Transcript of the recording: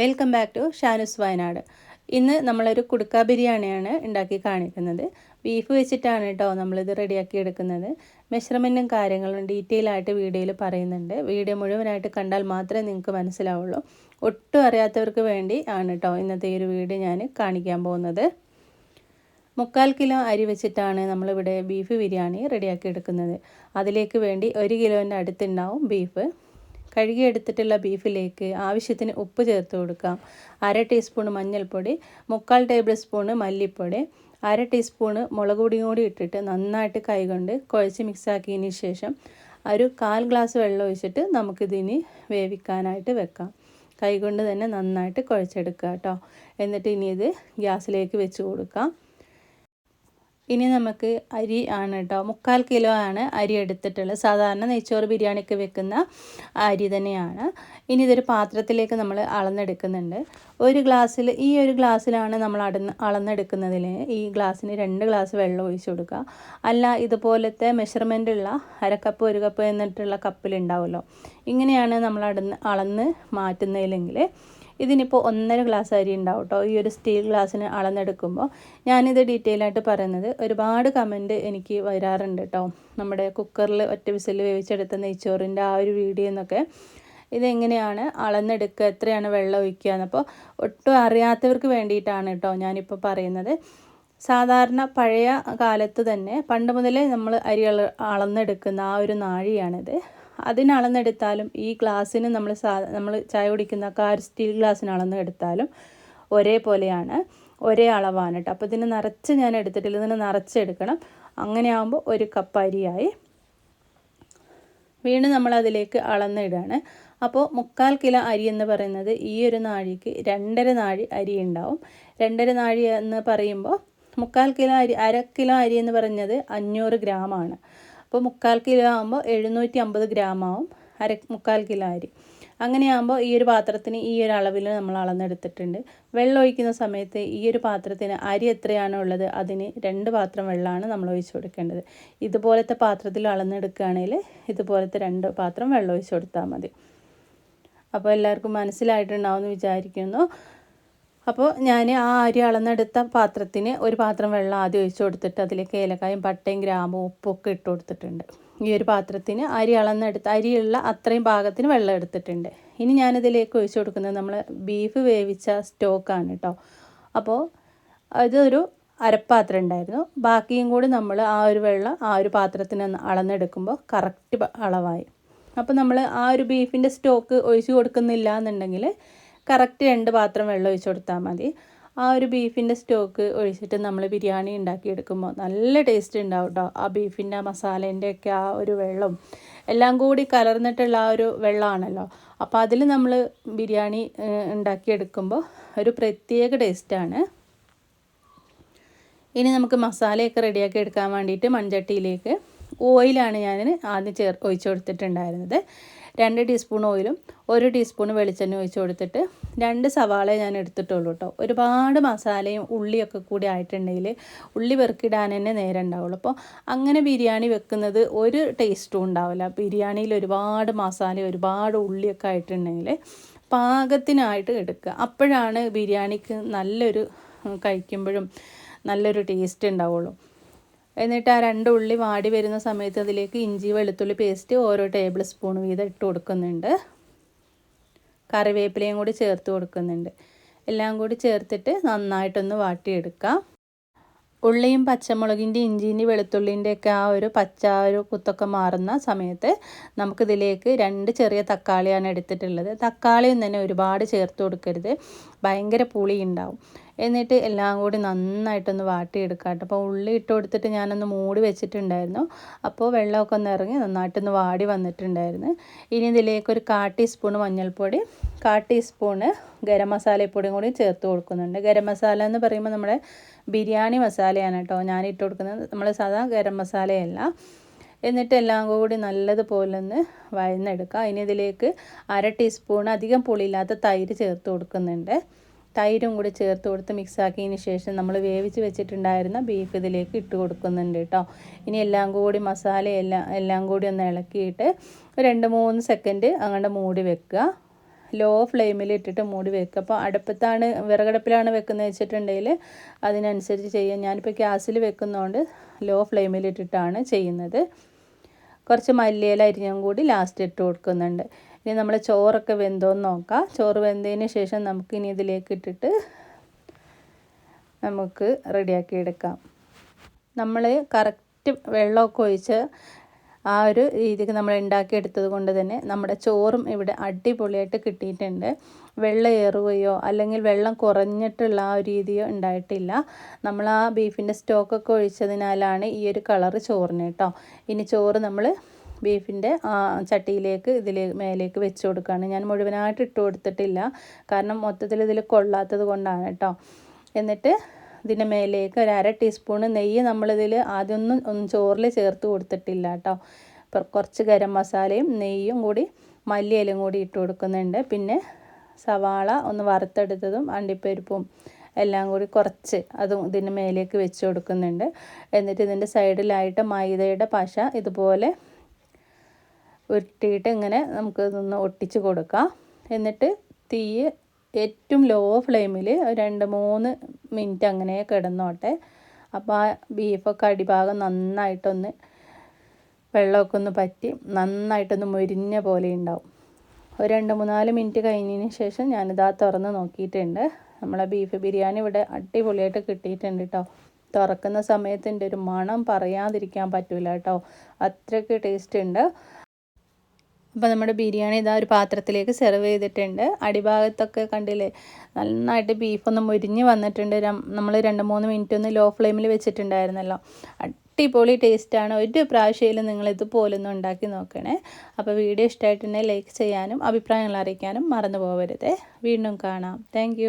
Welcome back to Shanus Wayanad ഇന്ന് നമ്മളൊരു കുടുക്ക ബിരിയാണിയാണ് ഉണ്ടാക്കി കാണിക്കുന്നത്. ബീഫ് വെച്ചിട്ടാണ് കേട്ടോ നമ്മളിത് റെഡിയാക്കി എടുക്കുന്നത്. മെഷർമെന്റും കാര്യങ്ങളും ഡീറ്റെയിൽ ആയിട്ട് വീഡിയോയിൽ പറയുന്നുണ്ട്. വീഡിയോ മുഴുവനായിട്ട് കണ്ടാൽ മാത്രമേ നിങ്ങൾക്ക് മനസ്സിലാവുള്ളൂ. ഒട്ടും അറിയാത്തവർക്ക് വേണ്ടി ആണ് കേട്ടോ ഇന്നത്തെ ഈ ഒരു വീഡിയോ ഞാൻ കാണിക്കാൻ പോകുന്നത്. മുക്കാൽ കിലോ അരി വെച്ചിട്ടാണ് നമ്മളിവിടെ ബീഫ് ബിരിയാണി റെഡിയാക്കി എടുക്കുന്നത്. അതിലേക്ക് വേണ്ടി ഒരു കിലോന്റെ അടുത്തുണ്ടാവും ബീഫ് കഴുകിയെടുത്തിട്ടുള്ള ബീഫിലേക്ക് ആവശ്യത്തിന് ഉപ്പ് ചേർത്ത് കൊടുക്കാം. അര ടീസ്പൂൺ മഞ്ഞൾപ്പൊടി മുക്കാൽ ടേബിൾ സ്പൂണ് മല്ലിപ്പൊടി അര ടീസ്പൂണ് മുളക് പൊടിയും കൂടി ഇട്ടിട്ട് നന്നായിട്ട് കൈകൊണ്ട് കുഴച്ച് മിക്സാക്കിയതിന് ശേഷം ഒരു കാൽ ഗ്ലാസ് വെള്ളം ഒഴിച്ചിട്ട് നമുക്കിതിന് വേവിക്കാനായിട്ട് വെക്കാം. കൈകൊണ്ട് തന്നെ നന്നായിട്ട് കുഴച്ചെടുക്കുക കേട്ടോ. എന്നിട്ട് ഇനി ഇത് ഗ്യാസിലേക്ക് വെച്ച് കൊടുക്കാം. ഇനി നമുക്ക് അരി ആണ് കേട്ടോ മുക്കാൽ കിലോ ആണ് അരി എടുത്തിട്ടുള്ളത്. സാധാരണ നെയ്ച്ചോറ് ബിരിയാണിക്ക് വെക്കുന്ന അരി തന്നെയാണ്. ഇനി ഇതൊരു പാത്രത്തിലേക്ക് നമ്മൾ അളന്നെടുക്കുന്നുണ്ട്. ഒരു ഗ്ലാസ്സിൽ ഈ ഒരു ഗ്ലാസ്സിലാണ് നമ്മൾ അടന്ന് അളന്നെടുക്കുന്നതിൽ ഈ ഗ്ലാസ്സിന് രണ്ട് ഗ്ലാസ് വെള്ളം ഒഴിച്ചു കൊടുക്കുക. അല്ല ഇതുപോലത്തെ മെഷർമെന്റ് ഉള്ള അരക്കപ്പ് ഒരു കപ്പ് എന്നിട്ടുള്ള കപ്പിലുണ്ടാവുമല്ലോ ഇങ്ങനെയാണ് നമ്മൾ അടന്ന് അളന്ന് മാറ്റുന്നതിലെങ്കിൽ ഇതിനിപ്പോൾ ഒന്നര ഗ്ലാസ് അരി ഉണ്ടാവും കേട്ടോ ഈ ഒരു സ്റ്റീൽ ഗ്ലാസ്സിന് അളന്നെടുക്കുമ്പോൾ ഞാനിത് ഡീറ്റെയിൽ ആയിട്ട് പറയുന്നത് ഒരുപാട് കമന്റ് എനിക്ക് വരാറുണ്ട് കേട്ടോ നമ്മുടെ കുക്കറിൽ ഒറ്റ വിസിൽ വേവിച്ചെടുത്ത നെയ്ച്ചോറിന്റെ ആ ഒരു വീഡിയോ എന്നൊക്കെ. ഇതെങ്ങനെയാണ് അളന്നെടുക്കുക എത്രയാണ് വെള്ളം ഒഴിക്കുക എന്നപ്പോൾ ഒട്ടും അറിയാത്തവർക്ക് വേണ്ടിയിട്ടാണ് കേട്ടോ ഞാനിപ്പോൾ പറയുന്നത്. സാധാരണ പഴയ കാലത്ത് തന്നെ പണ്ട് മുതലേ നമ്മൾ അരി അളന്നെടുക്കുന്ന ആ ഒരു നാഴിയാണിത്. അതിന് അളന്നെടുത്താലും ഈ ഗ്ലാസ്സിന് നമ്മൾ സാ നമ്മൾ ചായ കുടിക്കുന്ന കാർ സ്റ്റീൽ ഗ്ലാസ്സിന് അളന്നെടുത്താലും ഒരേപോലെയാണ് ഒരേ അളവാണ് കേട്ടോ അപ്പോൾ ഇതിന് നിറച്ച് ഞാൻ എടുത്തിട്ടില്ല. ഇതിന് നിറച്ചെടുക്കണം. അങ്ങനെ ആകുമ്പോൾ ഒരു കപ്പ് അരിയായി. വീണ്ടും നമ്മൾ അതിലേക്ക് അളന്നിടുകയാണ് അപ്പോൾ മുക്കാൽ കിലോ അരി എന്ന് പറയുന്നത് ഈ ഒരു നാഴിക്ക് രണ്ടര നാഴി അരി ഉണ്ടാവും. രണ്ടര നാഴി എന്ന് പറയുമ്പോൾ മുക്കാൽ കിലോ അരി അര കിലോ അരി എന്ന് പറഞ്ഞത് അഞ്ഞൂറ് ഗ്രാമാണ് അപ്പോൾ മുക്കാൽ കിലോ ആകുമ്പോൾ എഴുന്നൂറ്റി അമ്പത് ഗ്രാം ആവും. അര മുക്കാൽ കിലോ അരി. അങ്ങനെയാകുമ്പോൾ ഈ ഒരു പാത്രത്തിന് ഈ ഒരു അളവിൽ നമ്മൾ അളന്നെടുത്തിട്ടുണ്ട്. വെള്ളം ഒഴിക്കുന്ന സമയത്ത് ഈ ഒരു പാത്രത്തിന് അരി എത്രയാണോ ഉള്ളത് അതിന് രണ്ട് പാത്രം വെള്ളമാണ് നമ്മൾ ഒഴിച്ചു കൊടുക്കേണ്ടത്. ഇതുപോലത്തെ പാത്രത്തിൽ അളന്നെടുക്കുകയാണെങ്കിൽ ഇതുപോലത്തെ രണ്ട് പാത്രം വെള്ളം ഒഴിച്ചു കൊടുത്താൽ മതി. അപ്പോൾ എല്ലാവർക്കും മനസ്സിലായിട്ടുണ്ടാവുമെന്ന് വിചാരിക്കുന്നു. അപ്പോൾ ഞാൻ ആ അരി അളന്നെടുത്ത പാത്രത്തിന് ഒരു പാത്രം വെള്ളം ആദ്യം ഒഴിച്ചു കൊടുത്തിട്ട് അതിലേക്ക് ഏലക്കായും പട്ടയും ഗ്രാമ്പും ഉപ്പൊക്കെ ഇട്ട് കൊടുത്തിട്ടുണ്ട്. ഈ ഒരു പാത്രത്തിന് അരി അളന്നെടുത്ത് അരിയുള്ള അത്രയും പാകത്തിന് വെള്ളം എടുത്തിട്ടുണ്ട്. ഇനി ഞാനിതിലേക്ക് ഒഴിച്ചു കൊടുക്കുന്നത് നമ്മൾ ബീഫ് വേവിച്ച സ്റ്റോക്കാണ് കേട്ടോ അപ്പോൾ അതൊരു അരപ്പാത്രം ഉണ്ടായിരുന്നു. ബാക്കിയും കൂടി നമ്മൾ ആ ഒരു വെള്ളം ആ ഒരു പാത്രത്തിന് അളന്നെടുക്കുമ്പോൾ കറക്റ്റ് അളവായി. അപ്പോൾ നമ്മൾ ആ ഒരു ബീഫിന്റെ സ്റ്റോക്ക് ഒഴിച്ചു കൊടുക്കുന്നില്ല എന്നുണ്ടെങ്കിൽ കറക്റ്റ് രണ്ട് പാത്രം വെള്ളം ഒഴിച്ചു കൊടുത്താൽ മതി. ആ ഒരു ബീഫിന്റെ സ്റ്റോക്ക് ഒഴിച്ചിട്ട് നമ്മൾ ബിരിയാണി ഉണ്ടാക്കിയെടുക്കുമ്പോൾ നല്ല ടേസ്റ്റ് ഉണ്ടാവും കേട്ടോ ആ ബീഫിന്റെ മസാലേന്റെ ഒക്കെ ആ ഒരു വെള്ളം എല്ലാം കൂടി കലർന്നിട്ടുള്ള ആ ഒരു വെള്ളമാണല്ലോ അപ്പോൾ അതിൽ നമ്മൾ ബിരിയാണി ഉണ്ടാക്കിയെടുക്കുമ്പോൾ ഒരു പ്രത്യേക ടേസ്റ്റാണ് ഇനി നമുക്ക് മസാലയൊക്കെ റെഡിയാക്കി എടുക്കാൻ വേണ്ടിയിട്ട് മൺചട്ടിയിലേക്ക് ഓയിലാണ് ഞാൻ ആദ്യം ചേർ ഒഴിച്ചു കൊടുത്തിട്ടുണ്ടായിരുന്നത്. രണ്ട് ടീസ്പൂൺ ഓയിലും ഒരു ടീസ്പൂൺ വെളിച്ചെണ്ണ ഒഴിച്ച് കൊടുത്തിട്ട് രണ്ട് സവാള ഞാൻ എടുത്തിട്ടുള്ളൂ കേട്ടോ ഒരുപാട് മസാലയും ഉള്ളിയൊക്കെ കൂടി ആയിട്ടുണ്ടെങ്കിൽ ഉള്ളി വെറുക്കിടാൻ തന്നെ നേരം ഉണ്ടാവുള്ളൂ. അപ്പോൾ അങ്ങനെ ബിരിയാണി വെക്കുന്നത് ഒരു ടേസ്റ്റും ഉണ്ടാവില്ല. ബിരിയാണിയിൽ ഒരുപാട് മസാല ഒരുപാട് ഉള്ളിയൊക്കെ ആയിട്ടുണ്ടെങ്കിൽ പാകത്തിനായിട്ട് എടുക്കുക. അപ്പോഴാണ് ബിരിയാണിക്ക് നല്ലൊരു കഴിക്കുമ്പോഴും നല്ലൊരു ടേസ്റ്റ് ഉണ്ടാവുള്ളൂ. എന്നിട്ട് ആ രണ്ട് ഉള്ളി വാടി വരുന്ന സമയത്ത് അതിലേക്ക് ഇഞ്ചി വെളുത്തുള്ളി പേസ്റ്റ് ഓരോ ടേബിൾ സ്പൂൺ വീതം ഇട്ട് കൊടുക്കുന്നുണ്ട്. കറിവേപ്പിലയും കൂടി ചേർത്ത് കൊടുക്കുന്നുണ്ട്. എല്ലാം കൂടി ചേർത്തിട്ട് നന്നായിട്ടൊന്ന് വാട്ടിയെടുക്കാം. ഉള്ളിയും പച്ചമുളകിന്റെ ഇഞ്ചിന്റെ വെളുത്തുള്ളിന്റെ ഒക്കെ ആ ഒരു പച്ച ഒരു കുത്തൊക്കെ മാറുന്ന സമയത്ത് നമുക്കിതിലേക്ക് രണ്ട് ചെറിയ തക്കാളിയാണ് എടുത്തിട്ടുള്ളത്. തക്കാളിയും തന്നെ ഒരുപാട് ചേർത്ത് കൊടുക്കരുത്. ഭയങ്കര പുളി ഉണ്ടാവും എന്നിട്ട് എല്ലാം കൂടി നന്നായിട്ടൊന്ന് വാട്ടിയെടുക്കാം കേട്ടോ. അപ്പോൾ ഉള്ളി ഇട്ട് കൊടുത്തിട്ട് ഞാനൊന്ന് മൂടി വെച്ചിട്ടുണ്ടായിരുന്നു. അപ്പോൾ വെള്ളമൊക്കെ ഒന്ന് ഇറങ്ങി നന്നായിട്ടൊന്ന് വാടി വന്നിട്ടുണ്ടായിരുന്നു. ഇനി ഇതിലേക്ക് ഒരു കാ ടീസ്പൂൺ മഞ്ഞൾപ്പൊടി കാ ടീസ്പൂണ് ഗരം മസാലപ്പൊടിയും കൂടി ചേർത്ത് കൊടുക്കുന്നുണ്ട്. ഗരം മസാല എന്ന് പറയുമ്പോൾ നമ്മുടെ ബിരിയാണി മസാലയാണ് കേട്ടോ ഞാൻ ഇട്ട് കൊടുക്കുന്നത്. നമ്മൾ സാധാ ഗരം മസാലയല്ല. എന്നിട്ട് എല്ലാം കൂടി നല്ലതുപോലെ ഒന്ന് വഴന്നെടുക്കുക ഇനി ഇതിലേക്ക് അര ടീസ്പൂൺ അധികം പുളിയില്ലാത്ത തൈര് ചേർത്ത് കൊടുക്കുന്നുണ്ട്. തൈരും കൂടി ചേർത്ത് കൊടുത്ത് മിക്സാക്കിയതിന് ശേഷം നമ്മൾ വേവിച്ച് വെച്ചിട്ടുണ്ടായിരുന്ന ബീഫ് ഇതിലേക്ക് ഇട്ട് കൊടുക്കുന്നുണ്ട് കേട്ടോ ഇനി എല്ലാം കൂടി മസാല എല്ലാം എല്ലാം കൂടി ഒന്ന് ഇളക്കിയിട്ട് രണ്ട് മൂന്ന് സെക്കൻഡ് അങ്ങോട്ട് മൂടി വെക്കുക. ലോ ഫ്ലെയിമിൽ ഇട്ടിട്ട് മൂടി വെക്കുക. അപ്പോൾ അടുപ്പത്താണ് വിറകടുപ്പിലാണ് വെക്കുന്നത് വെച്ചിട്ടുണ്ടെങ്കിൽ അതിനനുസരിച്ച് ചെയ്യാം. ഞാനിപ്പോൾ ഗ്യാസിൽ വെക്കുന്നതുകൊണ്ട് ലോ ഫ്ലെയിമിൽ ഇട്ടിട്ടാണ് ചെയ്യുന്നത്. കുറച്ച് മല്ലിയില അരിഞ്ഞും കൂടി ലാസ്റ്റ് ഇട്ട് കൊടുക്കുന്നുണ്ട്. ഇനി നമ്മൾ ചോറൊക്കെ വെന്തോന്ന് നോക്കാം. ചോറ് വെന്തതിന് ശേഷം നമുക്ക് ഇനി ഇതിലേക്ക് ഇട്ടിട്ട് നമുക്ക് റെഡിയാക്കി എടുക്കാം. നമ്മൾ കറക്റ്റ് വെള്ളമൊക്കെ ഒഴിച്ച് ആ ഒരു രീതിക്ക് നമ്മൾ ഉണ്ടാക്കിയെടുത്തത് കൊണ്ട് തന്നെ നമ്മുടെ ചോറും ഇവിടെ അടിപൊളിയായിട്ട് കിട്ടിയിട്ടുണ്ട്. വെള്ളം ഏറുകയോ അല്ലെങ്കിൽ വെള്ളം കുറഞ്ഞിട്ടുള്ള ആ ഒരു രീതിയോ ഉണ്ടായിട്ടില്ല. നമ്മൾ ആ ബീഫിന്റെ സ്റ്റോക്കൊക്കെ ഒഴിച്ചതിനാലാണ് ഈ ഒരു കളറ് ചോറിന് കേട്ടോ. ഇനി ചോറ് നമ്മൾ ബീഫിന്റെ ചട്ടിയിലേക്ക് ഇതിൽ മേലേക്ക് വെച്ച് കൊടുക്കുകയാണ്. ഞാൻ മുഴുവനായിട്ട് ഇട്ട് കൊടുത്തിട്ടില്ല. കാരണം മൊത്തത്തിൽ ഇതിൽ കൊള്ളാത്തത് കൊണ്ടാണ് കേട്ടോ. എന്നിട്ട് ഇതിന്റെ മേലേക്ക് ഒരു അര ടീസ്പൂൺ നെയ്യ് നമ്മളിതിൽ ആദ്യമൊന്നും ചോറിൽ ചേർത്ത് കൊടുത്തിട്ടില്ല കേട്ടോ. കുറച്ച് ഗരം മസാലയും നെയ്യും കൂടി മല്ലിയിലും കൂടി ഇട്ട് കൊടുക്കുന്നുണ്ട്. പിന്നെ സവാള ഒന്ന് വറുത്തെടുത്തതും അണ്ടിപ്പരിപ്പും എല്ലാം കൂടി കുറച്ച് അതും ഇതിന്റെ മേലേക്ക് വെച്ച് കൊടുക്കുന്നുണ്ട്. എന്നിട്ട് ഇതിന്റെ സൈഡിലായിട്ട് മൈദയുടെ പശ ഇതുപോലെ ഉരുട്ടിയിട്ട് ഇങ്ങനെ നമുക്ക് ഇതൊന്ന് ഒട്ടിച്ച് കൊടുക്കാം. എന്നിട്ട് തീ ഏറ്റവും ലോ ഫ്ലെയിമിൽ രണ്ട് മൂന്ന് മിനിറ്റ് അങ്ങനെ കിടന്നോട്ടെ. അപ്പോൾ ആ ബീഫൊക്കെ അടിഭാഗം നന്നായിട്ടൊന്ന് വെള്ളമൊക്കെ ഒന്ന് പറ്റി നന്നായിട്ടൊന്ന് മുരിഞ്ഞ പോലെ ഉണ്ടാവും. ഒരു രണ്ട് മൂന്നാൽ മിനിറ്റ് കഴിഞ്ഞതിന് ശേഷം ഞാനിതാ തുറന്ന് നോക്കിയിട്ടുണ്ട്. നമ്മളെ ബീഫ് ബിരിയാണി ഇവിടെ അടിപൊളിയായിട്ട് കിട്ടിയിട്ടുണ്ട് കേട്ടോ തുറക്കുന്ന സമയത്തിന്റെ ഒരു മണം പറയാതിരിക്കാൻ പറ്റില്ല കേട്ടോ അത്രയ്ക്ക് ടേസ്റ്റ് ഉണ്ട്. അപ്പോൾ നമ്മുടെ ബിരിയാണി ഇതാ ഒരു പാത്രത്തിലേക്ക് സെർവ് ചെയ്തിട്ടുണ്ട്. അടിഭാഗത്തൊക്കെ കണ്ടില്ലേ നന്നായിട്ട് ബീഫൊന്ന് മുരിഞ്ഞ് വന്നിട്ടുണ്ട്. നമ്മൾ രണ്ട് മൂന്ന് മിനിറ്റ് ഒന്ന് ലോ ഫ്ലെയിമിൽ വെച്ചിട്ടുണ്ടായിരുന്നല്ലോ. അടിപൊളി ടേസ്റ്റാണ് ഒരു പ്രാവശ്യയിലും നിങ്ങൾ ഒന്ന് ഉണ്ടാക്കി നോക്കണേ. അപ്പോൾ വീഡിയോ ഇഷ്ടമായിട്ടുണ്ടെങ്കിൽ ലൈക്ക് ചെയ്യാനും അഭിപ്രായങ്ങൾ അറിയിക്കാനും മറന്നു പോകരുത് വീണ്ടും കാണാം. താങ്ക്